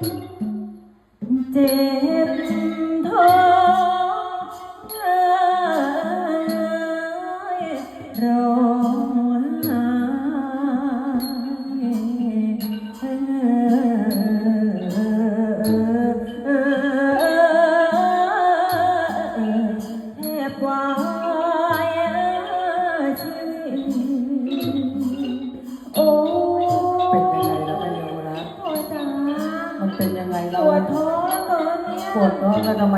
เจ็บท้องร้องไห้แว่ มันเป็นยังไงเราวดท้องเลกินม่ย ปวดท้องแล้วทำไม